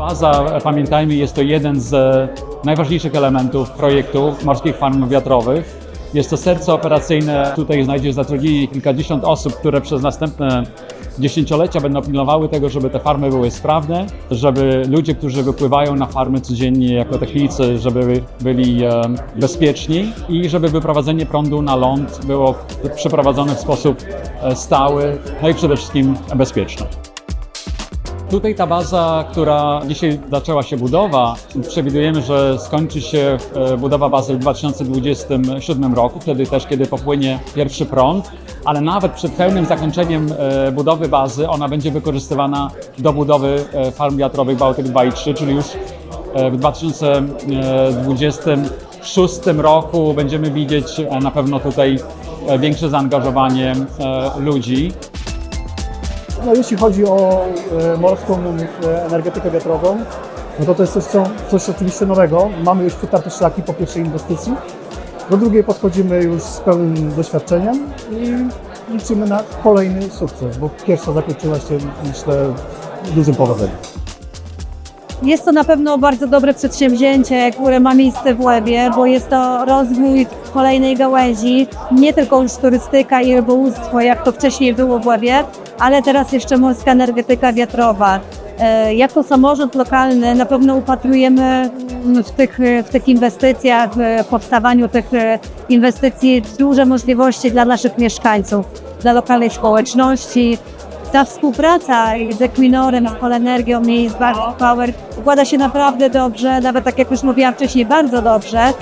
baza, pamiętajmy, jest to jeden z e, najważniejszych elementów projektu morskich farm wiatrowych. Jest to serce operacyjne. Tutaj znajdzie zatrudnienie kilkadziesiąt osób, które przez następne dziesięciolecia będą pilnowały tego, żeby te farmy były sprawne, żeby ludzie, którzy wypływają na farmy codziennie jako technicy, żeby byli e, bezpieczni i żeby wyprowadzenie prądu na ląd było przeprowadzone w sposób e, stały, no i przede wszystkim bezpieczny. Tutaj ta baza, która dzisiaj zaczęła się budowa, przewidujemy, że skończy się e, budowa bazy w 2027 roku, wtedy też, kiedy popłynie pierwszy prąd, ale nawet przed pełnym zakończeniem e, budowy bazy ona będzie wykorzystywana do budowy e, farm wiatrowych Bałtyk 2 i 3, czyli już w 2026 roku będziemy widzieć na pewno tutaj większe zaangażowanie ludzi. No, jeśli chodzi o e, morską e, energetykę wiatrową, no to to jest coś, co, coś oczywiście nowego. Mamy już wytarte szlaki po pierwszej inwestycji. Do drugiej podchodzimy już z pełnym doświadczeniem i liczymy na kolejny sukces, bo pierwsza zakończyła się, myślę, dużym powodzeniem. Jest to na pewno bardzo dobre przedsięwzięcie, które ma miejsce w Łebie, bo jest to rozwój kolejnej gałęzi, nie tylko już turystyka i rybołówstwo, jak to wcześniej było w Łebie, ale teraz jeszcze morska energetyka wiatrowa. E, Jako samorząd lokalny na pewno upatrujemy w tych, w tych inwestycjach, w powstawaniu tych e, inwestycji duże możliwości dla naszych mieszkańców, dla lokalnej społeczności, ta współpraca z Equinorem, z Polenergią i z Power układa się naprawdę dobrze, nawet tak jak już mówiłam wcześniej, bardzo dobrze.